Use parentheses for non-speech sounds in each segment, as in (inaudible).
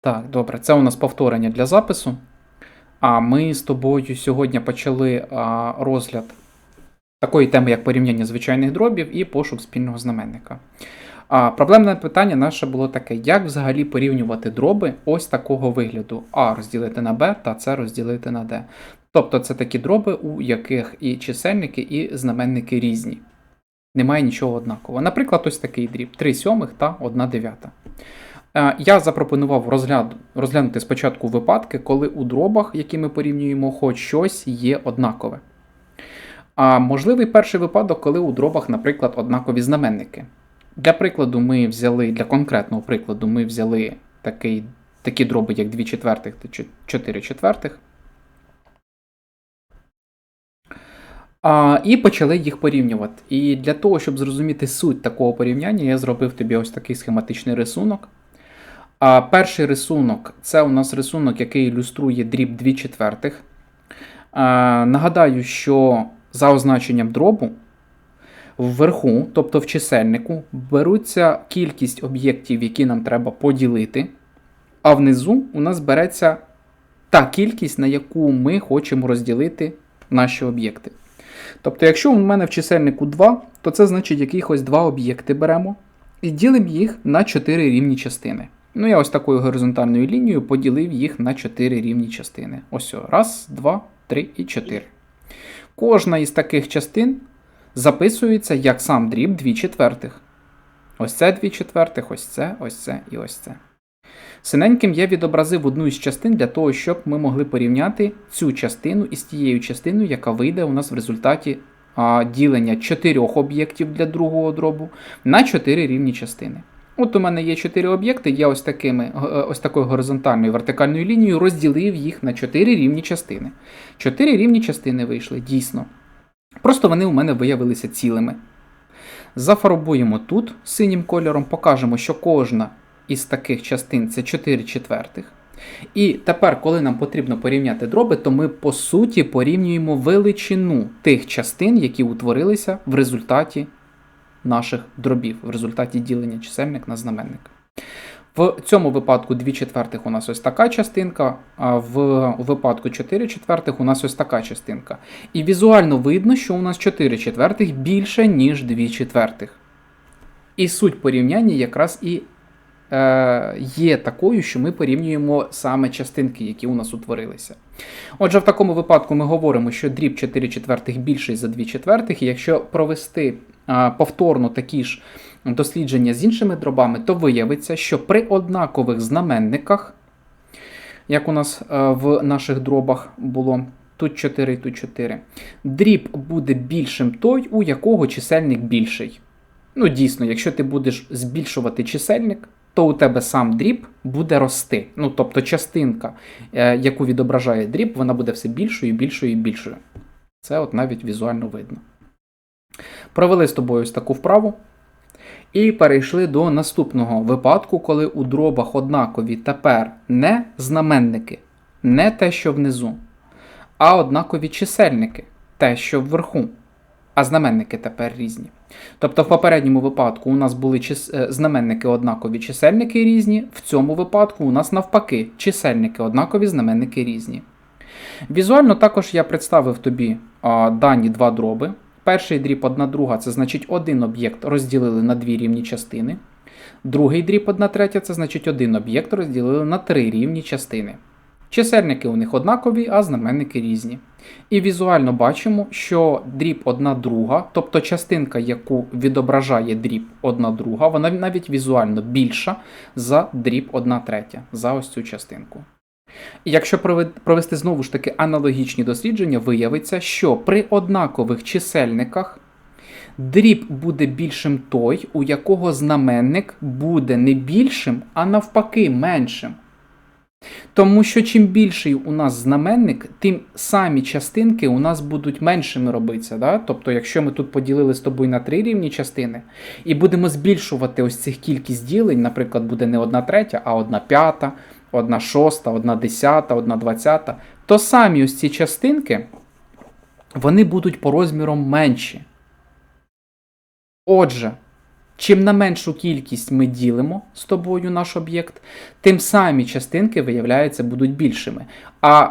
Так, добре, це у нас повторення для запису. А ми з тобою сьогодні почали розгляд такої теми, як порівняння звичайних дробів і пошук спільного знаменника. А, проблемне питання наше було таке: як взагалі порівнювати дроби ось такого вигляду: А розділити на Б та С розділити на Д. Тобто це такі дроби, у яких і чисельники, і знаменники різні. Немає нічого однакового. Наприклад, ось такий дріб: 3 сьомих та 1 дев'ята. Е, Я запропонував розгляд, розглянути спочатку випадки, коли у дробах, які ми порівнюємо, хоч щось є однакове. А можливий перший випадок, коли у дробах, наприклад, однакові знаменники. Для прикладу, ми взяли, для конкретного прикладу, ми взяли такий, такі дроби, як 2 четвертих та 4 четвертих. А, і почали їх порівнювати. І для того, щоб зрозуміти суть такого порівняння, я зробив тобі ось такий схематичний рисунок. А перший рисунок це у нас рисунок, який ілюструє дріб 2 четвертих. Нагадаю, що за означенням дробу вверху, тобто в чисельнику, беруться кількість об'єктів, які нам треба поділити, а внизу у нас береться та кількість, на яку ми хочемо розділити наші об'єкти. Тобто, якщо у мене в чисельнику 2, то це значить якихось два об'єкти беремо і ділимо їх на 4 рівні частини. Ну, я ось такою горизонтальною лінією поділив їх на 4 рівні частини. Ось, раз, два, три і 4. Кожна із таких частин записується як сам дріб 2 четвертих. Ось це 2 четвертих, ось це, ось це і ось це. Синеньким я відобразив одну із частин для того, щоб ми могли порівняти цю частину із тією частиною, яка вийде у нас в результаті ділення чотирьох об'єктів для другого дробу на 4 рівні частини. От у мене є 4 об'єкти, я ось такими, е, ось такою горизонтальною вертикальною лінією розділив їх на 4 рівні частини. 4 рівні частини вийшли, дійсно. Просто вони у мене виявилися цілими. Зафарбуємо тут синім кольором, покажемо, що кожна із таких частин це 4 четвертих. І тепер, коли нам потрібно порівняти дроби, то ми по суті порівнюємо величину тих частин, які утворилися в результаті наших дробів, в результаті ділення чисельник на знаменник. В цьому випадку 2 четвертих у нас ось така частинка, а в випадку 4 четвертих у нас ось така частинка. І візуально видно, що у нас 4 четвертих більше, ніж 2 четвертих. І суть порівняння якраз і є такою, що ми порівнюємо саме частинки, які у нас утворилися. Отже, в такому випадку ми говоримо, що дріб 4 четвертих більший за 2 четвертих, і якщо провести е, повторно такі ж дослідження з іншими дробами, то виявиться, що при однакових знаменниках, як у нас е, в наших дробах було тут 4 тут 4, дріб буде більшим той, у якого чисельник більший. Ну, дійсно, якщо ти будеш збільшувати чисельник, то у тебе сам дріб буде рости. Ну, тобто частинка, е, яку відображає дріб, вона буде все більшою, більшою і більшою. Це от навіть візуально видно. Провели з тобою ось таку вправу. І перейшли до наступного випадку, коли у дробах однакові тепер не знаменники, не те, що внизу, а однакові чисельники, те, що вверху. А знаменники тепер різні. Тобто, в попередньому випадку у нас були чис... е, знаменники однакові, чисельники різні. В цьому випадку у нас навпаки чисельники однакові, знаменники різні. Візуально також я представив тобі а, дані два дроби. Перший дріб 1 друга це значить один об'єкт розділили на дві рівні частини. Другий дріб 1 третя це значить один об'єкт розділили на три рівні частини. Чисельники у них однакові, а знаменники різні. І візуально бачимо, що дріб 1 друга, тобто частинка, яку відображає дріб 1 друга, вона навіть візуально більша за дріб 1 третя, за ось цю частинку. Якщо провести знову ж таки аналогічні дослідження, виявиться, що при однакових чисельниках дріб буде більшим той, у якого знаменник буде не більшим, а навпаки меншим. Тому що чим більший у нас знаменник, тим самі частинки у нас будуть меншими робитися. Да? Тобто, якщо ми тут поділили з тобою на три рівні частини, і будемо збільшувати ось цих кількість ділень, наприклад, буде не одна третя, а одна п'ята, одна шоста, одна десята, одна двадцята, то самі ось ці частинки вони будуть по розмірам менші. Отже, чим на меншу кількість ми ділимо з тобою наш об'єкт, тим самі частинки, виявляється, будуть більшими. А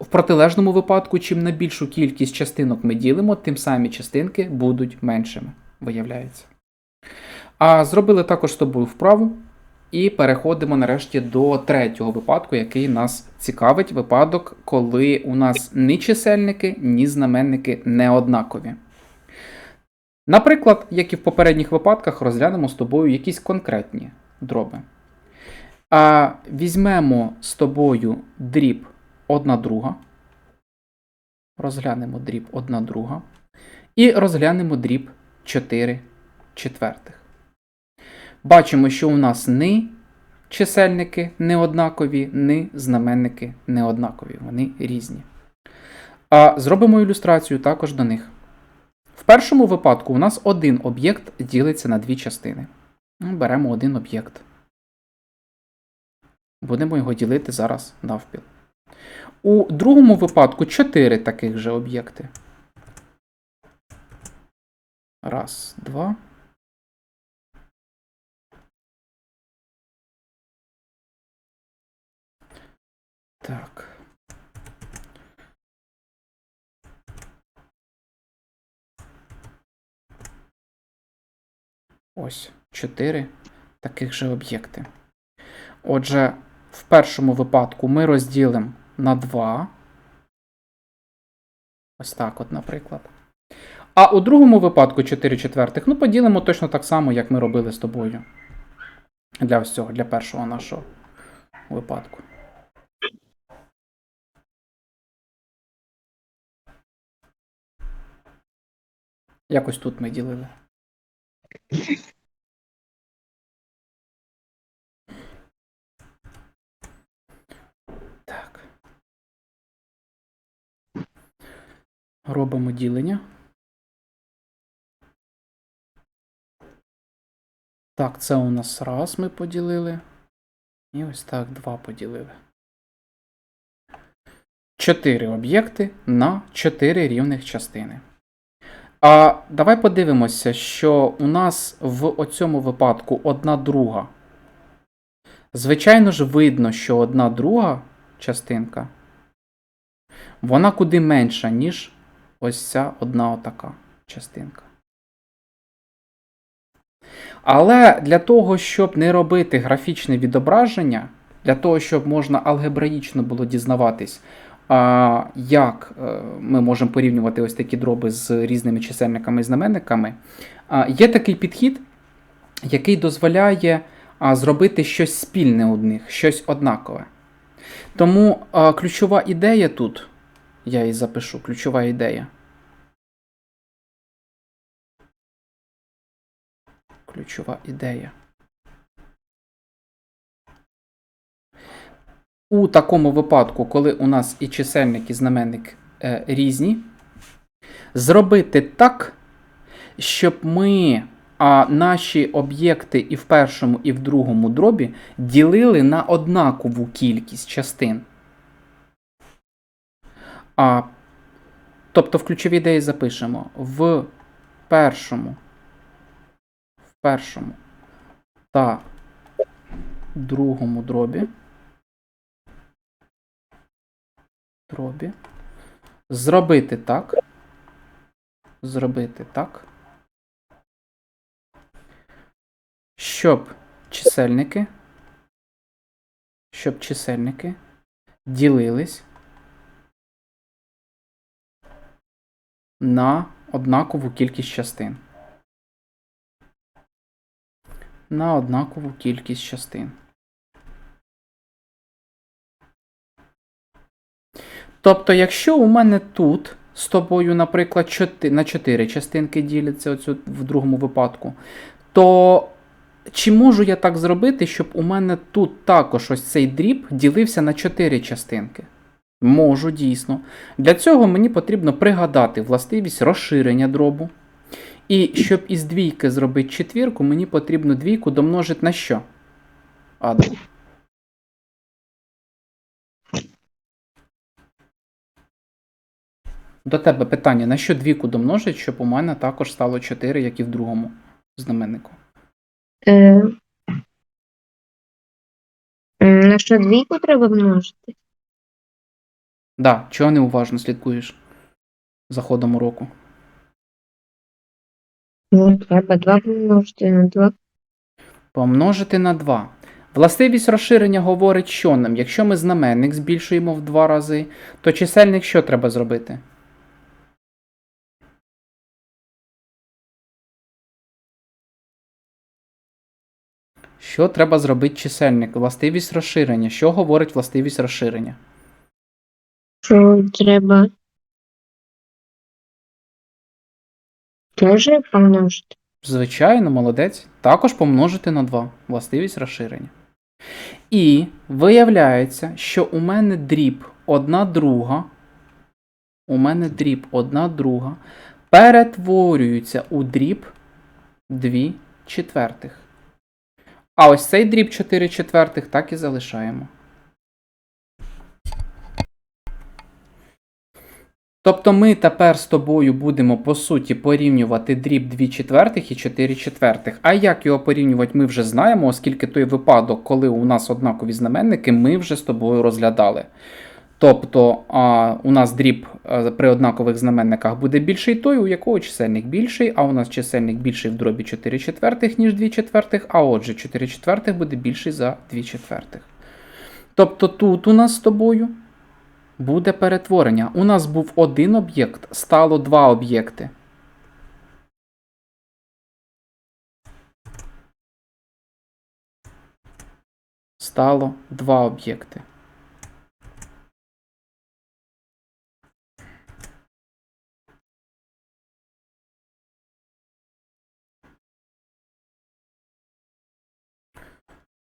в протилежному випадку, чим на більшу кількість частинок ми ділимо, тим самі частинки будуть меншими, виявляється. А зробили також з тобою вправу. І переходимо нарешті до третього випадку, який нас цікавить. Випадок, коли у нас ні чисельники, ні знаменники не однакові. Наприклад, як і в попередніх випадках, розглянемо з тобою якісь конкретні дроби. А візьмемо з тобою дріб 1 друга. Розглянемо дріб 1 друга. І розглянемо дріб 4 четвертих. Бачимо, що у нас ни чисельники не однакові, ни знаменники не однакові. Вони різні. А зробимо ілюстрацію також до них. В першому випадку у нас один об'єкт ділиться на дві частини. Ну, Беремо один об'єкт. Будемо його ділити зараз навпіл. У другому випадку чотири таких же об'єкти. Раз, два. Так. Ось чотири таких же об'єкти. Отже, в першому випадку ми розділимо на 2. Ось так, от, наприклад. А у другому випадку 4 четвертих, ну, поділимо точно так само, як ми робили з тобою. Для ось цього, для першого нашого випадку. Якось тут ми ділили. Так. Робимо ділення. Так, це у нас раз ми поділили. І ось так два поділили. Чотири об'єкти на чотири рівних частини. А давай подивимося, що у нас в оцьому випадку одна друга. Звичайно ж, видно, що одна друга частинка, вона куди менша, ніж ось ця одна отака частинка. Але для того, щоб не робити графічне відображення, для того, щоб можна алгебраїчно було дізнаватись, а, як е, ми можемо порівнювати ось такі дроби з різними чисельниками і знаменниками, є такий підхід, який дозволяє зробити щось спільне у них, щось однакове. Тому ключова ідея тут, я її запишу, ключова ідея. Ключова ідея. У такому випадку, коли у нас і чисельник, і знаменник е, різні, зробити так, щоб ми а, наші об'єкти і в першому, і в другому дробі ділили на однакову кількість частин. А, тобто в ключовій ідеї запишемо в першому, в першому та другому дробі. Дробі. Зробити так. Зробити так. Щоб чисельники. Щоб чисельники ділились на однакову кількість частин. На однакову кількість частин. Тобто, якщо у мене тут з тобою, наприклад, 4, на 4 частинки діляться оцю, в другому випадку, то чи можу я так зробити, щоб у мене тут також ось цей дріб ділився на 4 частинки? Можу, дійсно. Для цього мені потрібно пригадати властивість розширення дробу. І щоб із двійки зробити четвірку, мені потрібно двійку домножити на що? Адам. До тебе питання: на що двійку домножить, щоб у мене також стало 4, як і в другому знаменнику? Е, на що двійку треба множити? Да, чого неуважно слідкуєш за ходом уроку? Ну, треба 2 помножити на 2. Помножити на 2. Властивість розширення говорить, що нам, якщо ми знаменник збільшуємо в 2 рази, то чисельник що треба зробити? Що треба зробити чисельник? Властивість розширення. Що говорить властивість розширення? Що треба теж помножити? Звичайно, молодець. Також помножити на 2. Властивість розширення. І виявляється, що у мене дріб 1 друга. У мене дріб 1 друга перетворюється у дріб 2 четвертих. А ось цей дріб 4 четвертих так і залишаємо. Тобто ми тепер з тобою будемо по суті порівнювати дріб 2 четвертих і 4 четвертих. А як його порівнювати, ми вже знаємо, оскільки той випадок, коли у нас однакові знаменники, ми вже з тобою розглядали. Тобто а, у нас дріб при однакових знаменниках буде більший той, у якого чисельник більший, а у нас чисельник більший в дробі 4 четвертих, ніж 2 четвертих, а отже 4 четвертих буде більший за 2 четвертих. Тобто тут у нас з тобою буде перетворення. У нас був один об'єкт, стало два об'єкти. Стало два об'єкти.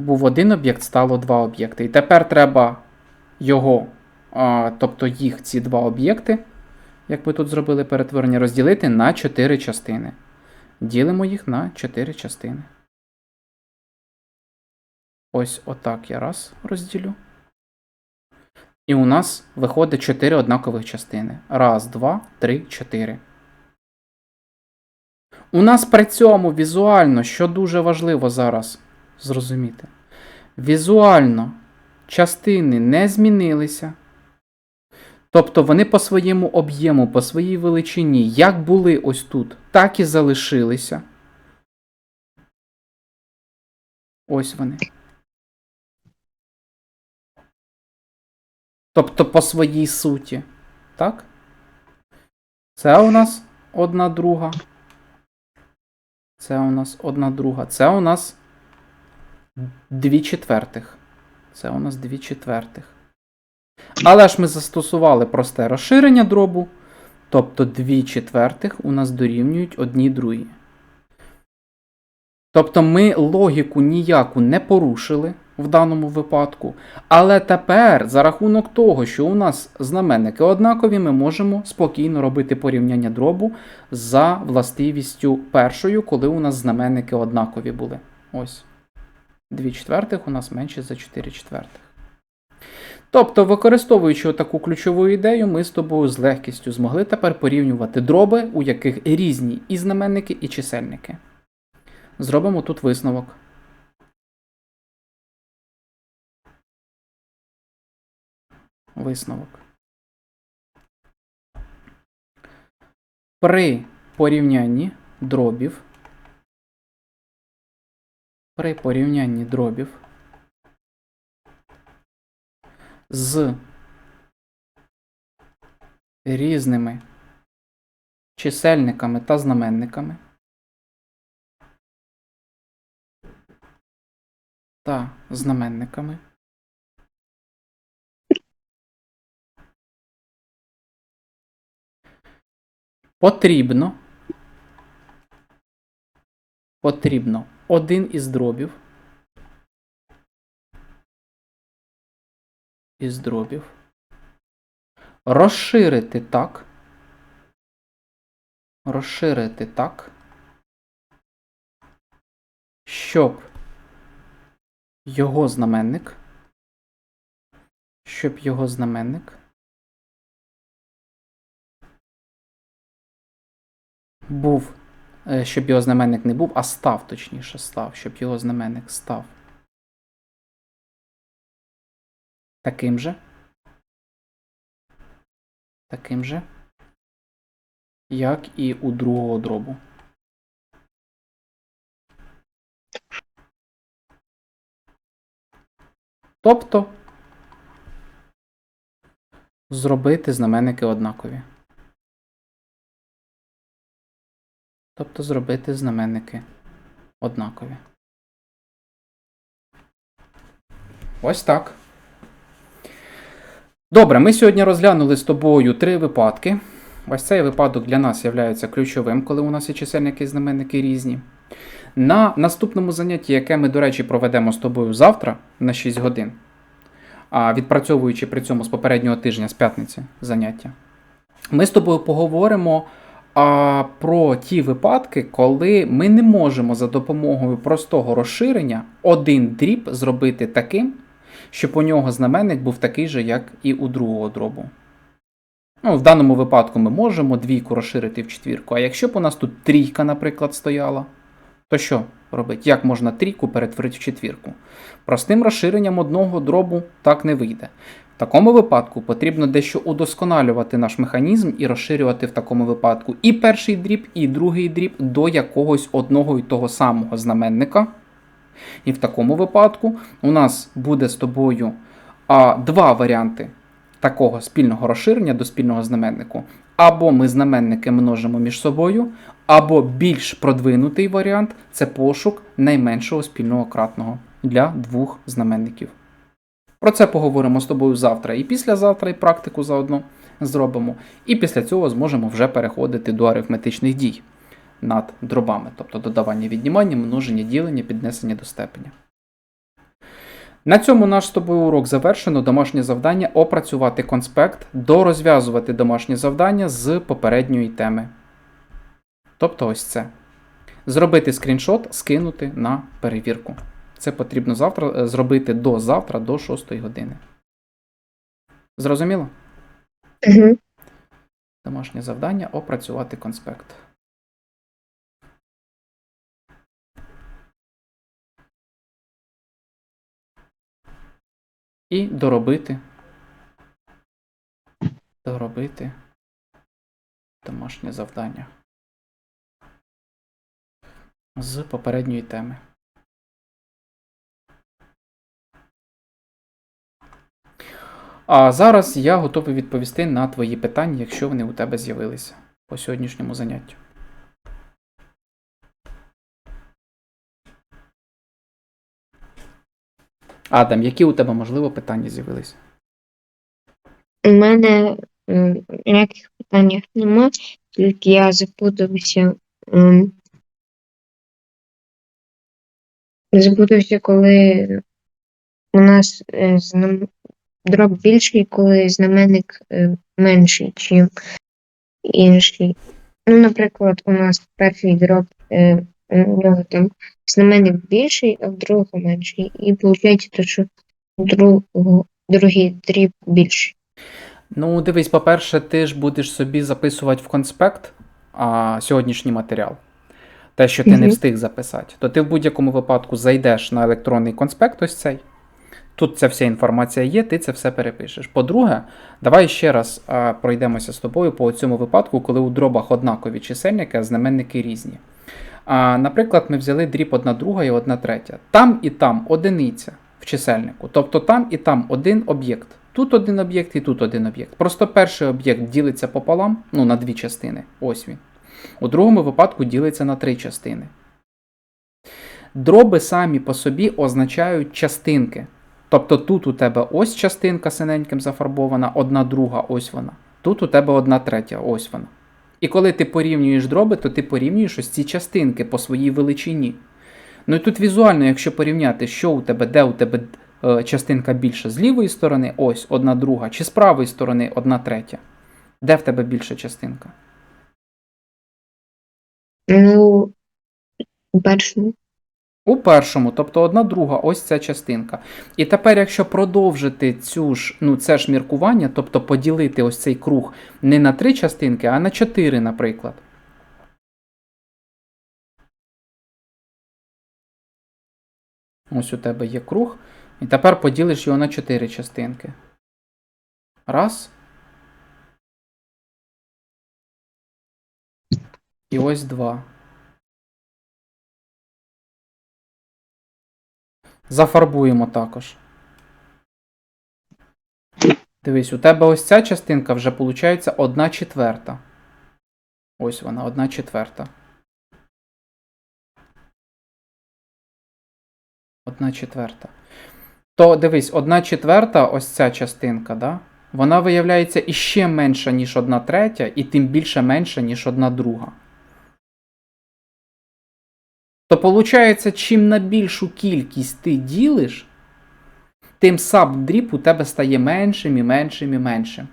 Був один об'єкт, стало два об'єкти. І тепер треба його тобто їх ці два об'єкти, як ми тут зробили перетворення, розділити на 4 частини. Ділимо їх на 4 частини. Ось отак я раз розділю. І у нас виходить 4 однакових частини. Раз, два, три, чотири. У нас при цьому візуально, що дуже важливо зараз зрозуміти, візуально частини не змінилися. Тобто вони по своєму об'єму, по своїй величині, як були ось тут, так і залишилися. Ось вони. Тобто по своїй суті. Так? Це у нас одна друга. Це у нас одна друга. Це у нас дві четвертих. Це у нас дві четвертих. Але ж ми застосували просте розширення дробу, тобто 2 четвертих у нас дорівнюють одній другій. Тобто ми логіку ніяку не порушили в даному випадку. Але тепер, за рахунок того, що у нас знаменники однакові, ми можемо спокійно робити порівняння дробу за властивістю першою, коли у нас знаменники однакові були. Ось. 2 четвертих у нас менше за 4 четвертих. Тобто, використовуючи таку ключову ідею, ми з тобою з легкістю змогли тепер порівнювати дроби, у яких різні і знаменники, і чисельники. Зробимо тут висновок. Висновок. При порівнянні дробів. При порівнянні дробів з різними чисельниками та знаменниками та знаменниками. Потрібно потрібно один із дробів із дробів. Розширити так. Розширити так. Щоб його знаменник. Щоб його знаменник був Щоб його знаменник не був, а став, точніше, став, щоб його знаменник став. Таким же. Таким же. Як і у другого дробу. Тобто зробити знаменники однакові. Тобто зробити знаменники однакові. Ось так. Добре, ми сьогодні розглянули з тобою три випадки. Ось цей випадок для нас є ключовим, коли у нас є чисельники і знаменники різні. На наступному занятті, яке ми, до речі, проведемо з тобою завтра на 6 годин, а відпрацьовуючи при цьому з попереднього тижня, з п'ятниці заняття, ми з тобою поговоримо а, про ті випадки, коли ми не можемо за допомогою простого розширення один дріб зробити таким, щоб у нього знаменник був такий же, як і у другого дробу. Ну, в даному випадку ми можемо двійку розширити в четвірку. А якщо б у нас тут трійка, наприклад, стояла, то що робити? Як можна трійку перетворити в четвірку? Простим розширенням одного дробу так не вийде. Такому випадку потрібно дещо удосконалювати наш механізм і розширювати в такому випадку і перший дріб, і другий дріб до якогось одного і того самого знаменника. І в такому випадку у нас буде з тобою а, два варіанти такого спільного розширення до спільного знаменнику. Або ми знаменники множимо між собою, або більш продвинутий варіант це пошук найменшого спільного кратного для двох знаменників. Про це поговоримо з тобою завтра і післязавтра, і практику заодно зробимо. І після цього зможемо вже переходити до арифметичних дій над дробами, тобто додавання віднімання, множення, ділення, піднесення до степеня. На цьому наш з тобою урок завершено. Домашнє завдання опрацювати конспект, дорозв'язувати домашнє завдання з попередньої теми. Тобто ось це. Зробити скріншот, скинути на перевірку. Це потрібно завтра е, зробити до завтра, до 6 години. Зрозуміло? Угу. Домашнє завдання опрацювати конспект. І доробити. Доробити домашнє завдання з попередньої теми. А зараз я готовий відповісти на твої питання, якщо вони у тебе з'явилися по сьогоднішньому заняттю. Адам, які у тебе можливо питання з'явилися? У мене ніяких питань нема, тільки я запутався. Запутався, коли у нас е, дроб більший, коли знаменник е, менший, ніж інший. Ну, наприклад, у нас перший дроб, е, у нього там знаменник більший, а в другого менший. І виходить, то, що у другого, другий дріб більший. Ну, дивись, по-перше, ти ж будеш собі записувати в конспект а, сьогоднішній матеріал. Те, що ти не встиг записати, то ти в будь-якому випадку зайдеш на електронний конспект, ось цей. Тут ця вся інформація є, ти це все перепишеш. По-друге, давай ще раз а, пройдемося з тобою по цьому випадку, коли у дробах однакові чисельники, а знаменники різні. А, наприклад, ми взяли дріб 1 друга і 1 третя. Там і там одиниця в чисельнику. Тобто там і там один об'єкт. Тут один об'єкт і тут один об'єкт. Просто перший об'єкт ділиться пополам, ну на дві частини. Ось він. У другому випадку ділиться на три частини. Дроби самі по собі означають частинки. Тобто тут у тебе ось частинка синеньким зафарбована, одна друга, ось вона. Тут у тебе одна третя, ось вона. І коли ти порівнюєш дроби, то ти порівнюєш ось ці частинки по своїй величині. Ну і тут візуально, якщо порівняти, що у тебе, де у тебе е, частинка більша з лівої сторони, ось одна друга, чи з правої сторони одна третя. Де в тебе більша частинка? Ну, у першому. У першому, тобто одна друга, ось ця частинка. І тепер, якщо продовжити цю ж, ну це ж міркування, тобто поділити ось цей круг не на три частинки, а на чотири, наприклад. Ось у тебе є круг. І тепер поділиш його на чотири частинки. Раз. І ось два. Зафарбуємо також. Дивись, у тебе ось ця частинка вже виходить 1 четверта. Ось вона, 1 четверта. 1 четверта. То дивись, 1 четверта, ось ця частинка, да? вона виявляється іще менша, ніж 1 третя, і тим більше менша, ніж 1 друга. То виходить, чим на більшу кількість ти ділиш, тим сабдріб у тебе стає меншим і меншим і меншим.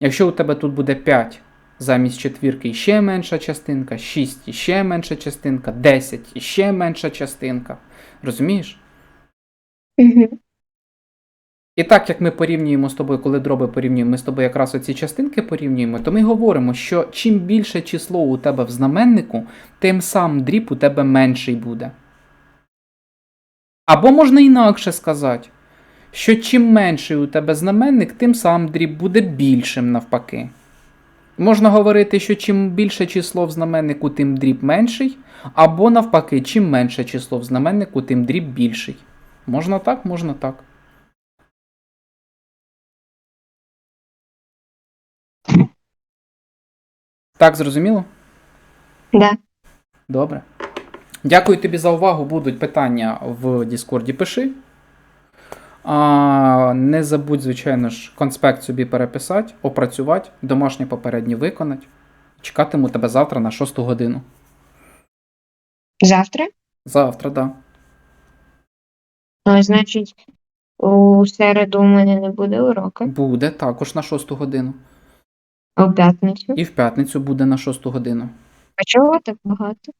Якщо у тебе тут буде 5 замість четвірки ще менша частинка, 6 іще менша частинка, 10 іще менша частинка. Розумієш? Угу. І так як ми порівнюємо з тобою, коли дроби порівнюємо, ми з тобою якраз оці частинки порівнюємо, то ми говоримо, що чим більше число у тебе в знаменнику, тим сам дріб у тебе менший буде. Або можна інакше сказати, що чим менший у тебе знаменник, тим сам дріб буде більшим навпаки. Можна говорити, що чим більше число в знаменнику, тим дріб менший, або навпаки, чим менше число в знаменнику, тим дріб більший. Можна так, можна так. Так, зрозуміло? Да. Добре. Дякую тобі за увагу. Будуть питання в Діскорді пиши. А, не забудь, звичайно ж, конспект собі переписати, опрацювати, домашнє попереднє виконати. Чекатиму тебе завтра на 6 годину. Завтра? Завтра, да. А, значить, у середу у мене не буде уроку, Буде також на 6 годину. А в п'ятницю. І в п'ятницю буде на 6 годину. А чого так багато?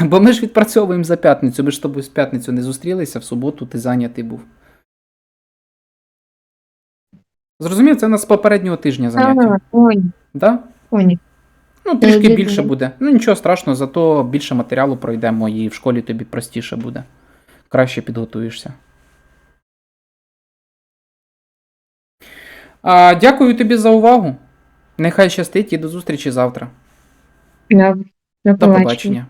(laughs) Бо ми ж відпрацьовуємо за п'ятницю. Ми ж з тобою з п'ятницю не зустрілися, в суботу ти зайнятий був. Зрозумів, це у нас з попереднього тижня заняття. Ага, Да? Ну, трішки більше буде. Ну, нічого страшного, зато більше матеріалу пройдемо і в школі тобі простіше буде. Краще підготуєшся. А, дякую тобі за увагу. Нехай щастить і до зустрічі завтра. Добре. До побачення.